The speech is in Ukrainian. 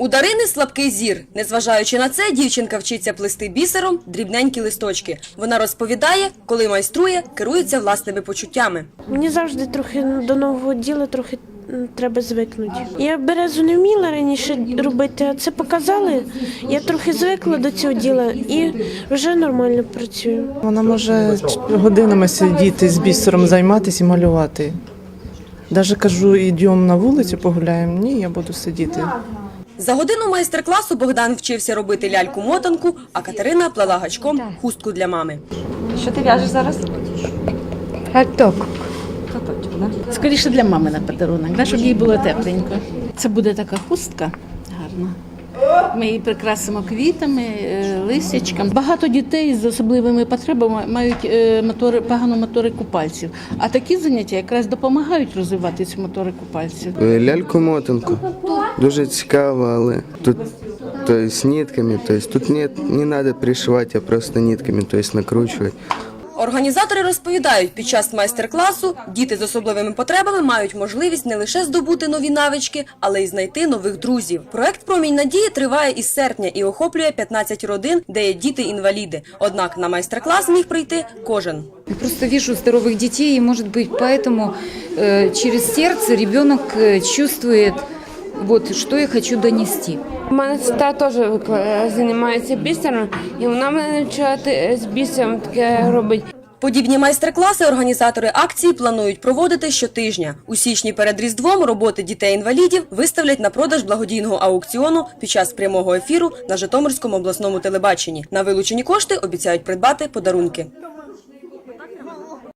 У Дарини слабкий зір. Незважаючи на це, дівчинка вчиться плести бісером дрібненькі листочки. Вона розповідає, коли майструє, керується власними почуттями. Мені завжди трохи до нового діла трохи треба звикнути. Я березу не вміла раніше робити, а це показали. Я трохи звикла до цього діла і вже нормально працюю. Вона може годинами сидіти з бісером, займатися і малювати. Даже кажу, йдемо на вулицю, погуляємо. Ні, я буду сидіти. За годину майстер-класу Богдан вчився робити ляльку-мотанку, а Катерина плела гачком хустку для мами. Що ти в'яжеш зараз? Каток. Каточок, да? Скоріше для мами на подарунок, да, щоб їй було тепленько. Це буде така хустка гарна. Ми її прикрасимо квітами, е, листячком. Багато дітей з особливими потребами мають е, мотори, погану моторику пальців. А такі заняття якраз допомагають розвивати цю моторику пальців. Е, Ляльку-мотанку. Дуже цікаво, але тут то з нитками, то есть тут не, треба пришивати, а просто нитками, то есть накручувати. Організатори розповідають, під час майстер-класу діти з особливими потребами мають можливість не лише здобути нові навички, але й знайти нових друзів. Проект Промінь надії триває із серпня і охоплює 15 родин, де є діти-інваліди. Однак на майстер-клас міг прийти кожен. Я просто вижу здоровых детей, и, может быть, поэтому э, через сердце ребенок э, чувствует, вот, что я хочу донести. У мене сестра теж викла- займається бісером, і вона мене навчила з бісером таке робити. Подібні майстер-класи організатори акції планують проводити щотижня. У січні перед Різдвом роботи дітей-інвалідів виставлять на продаж благодійного аукціону під час прямого ефіру на Житомирському обласному телебаченні. На вилучені кошти обіцяють придбати подарунки.